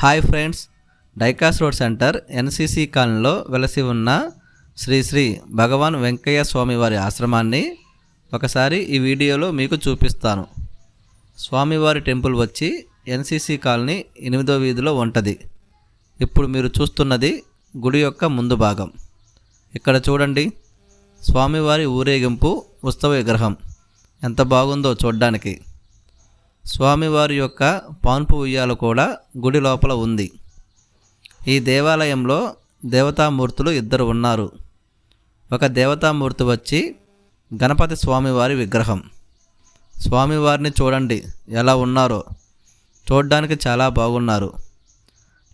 Hi friends డైకాస్ road centre NCC కాలనీలో వెలసి ఉన్న శ్రీ శ్రీ భగవాన్ వెంకయ్య స్వామివారి ఆశ్రమాన్ని ఒకసారి ఈ వీడియోలో మీకు చూపిస్తాను. స్వామివారి టెంపుల్ వచ్చి ఎన్సీసీ కాలనీ ఎనిమిదో వీధిలో ఉంటుంది. ఇప్పుడు మీరు చూస్తున్నది గుడి యొక్క ముందు భాగం. ఇక్కడ చూడండి స్వామివారి ఊరేగింపు ఉత్సవ విగ్రహం. ఎంత బాగుందో చూడ్డానికి. స్వామివారి యొక్క పాన్పు ఉయ్యాల కూడా గుడి లోపల ఉంది. ఈ దేవాలయంలో దేవతామూర్తులు ఇద్దరు ఉన్నారు. ఒక దేవతామూర్తి వచ్చి గణపతి స్వామివారి విగ్రహం. స్వామివారిని చూడండి ఎలా ఉన్నారో. చూడడానికి చాలా బాగున్నారు.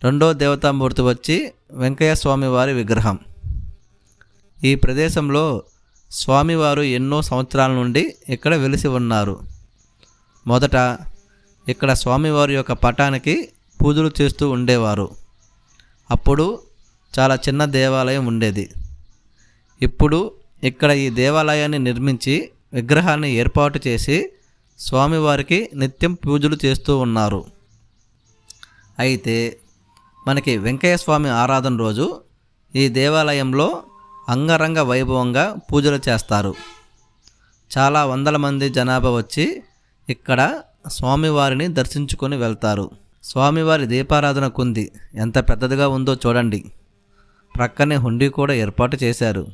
రెండో దేవతామూర్తి వచ్చి వెంకయ్య స్వామివారి విగ్రహం. ఈ ప్రదేశంలో స్వామివారు ఎన్నో సంవత్సరాల నుండి ఇక్కడ వెలిసి ఉన్నారు. మొదట ఇక్కడ స్వామివారి యొక్క పటానికి పూజలు చేస్తూ ఉండేవారు. అప్పుడు చాలా చిన్న దేవాలయం ఉండేది. ఇప్పుడు ఇక్కడ ఈ దేవాలయాన్ని నిర్మించి విగ్రహాన్ని ఏర్పాటు చేసి స్వామివారికి నిత్యం పూజలు చేస్తూ ఉన్నారు. అయితే మనకి వెంకయ్య స్వామి ఆరాధన రోజు ఈ దేవాలయంలో అంగరంగ వైభవంగా పూజలు చేస్తారు. చాలా వందల మంది జనాభా వచ్చి ఇక్కడ స్వామివారిని దర్శించుకొని వెళ్తారు. స్వామివారి దీపారాధన కుంది. ఎంత పెద్దదిగా ఉందో చూడండి. ప్రక్కనే హుండీ కూడా ఏర్పాటు చేశారు.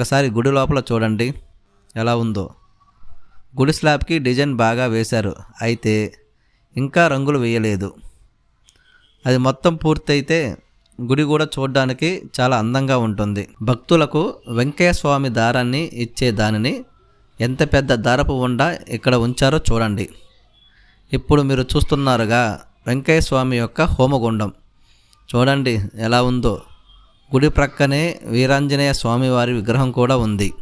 ఒకసారి గుడి లోపల చూడండి. ఎలా ఉందో. గుడి స్లాబ్కి డిజైన్ బాగా వేశారు. అయితే ఇంకా రంగులు వేయలేదు. అది మొత్తం పూర్తయితే గుడి కూడా చూడడానికి చాలా అందంగా ఉంటుంది. భక్తులకు వెంకయ్య స్వామి దారాన్ని ఇచ్చే దానిని ఎంత పెద్ద దారపు ఉండ ఇక్కడ ఉంచారో చూడండి. ఇప్పుడు మీరు చూస్తున్నారుగా వెంకయ్య స్వామి యొక్క హోమగుండం. చూడండి ఎలా ఉందో. గుడి ప్రక్కనే వీరాంజనేయ స్వామివారి విగ్రహం కూడా ఉంది.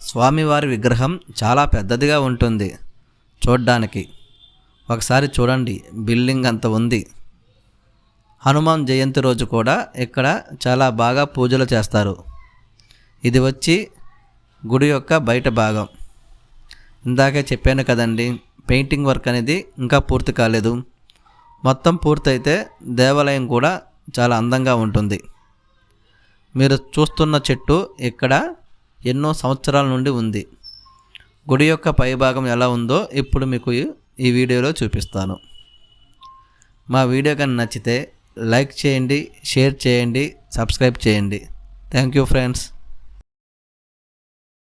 స్వామివారి విగ్రహం చాలా పెద్దదిగా ఉంటుంది. చూడ్డానికి. ఒకసారి చూడండి బిల్డింగ్ అంత ఉంది. హనుమాన్ జయంతి రోజు కూడా ఇక్కడ చాలా బాగా పూజలు చేస్తారు. ఇది వచ్చి గుడి యొక్క బయట భాగం. ఇందాకే చెప్పాను కదండి పెయింటింగ్ వర్క్ అనేది ఇంకా పూర్తి కాలేదు. మొత్తం పూర్తయితే దేవాలయం కూడా చాలా అందంగా ఉంటుంది. మీరు చూస్తున్న చెట్టు ఇక్కడ ఎన్నో సంవత్సరాల నుండి ఉంది. గుడి యొక్క పైభాగం ఎలా ఉందో ఇప్పుడు మీకు ఈ వీడియోలో చూపిస్తాను. మా వీడియో కానీ నచ్చితే లైక్ చేయండి షేర్ చేయండి సబ్స్క్రైబ్ చేయండి. Thank you friends.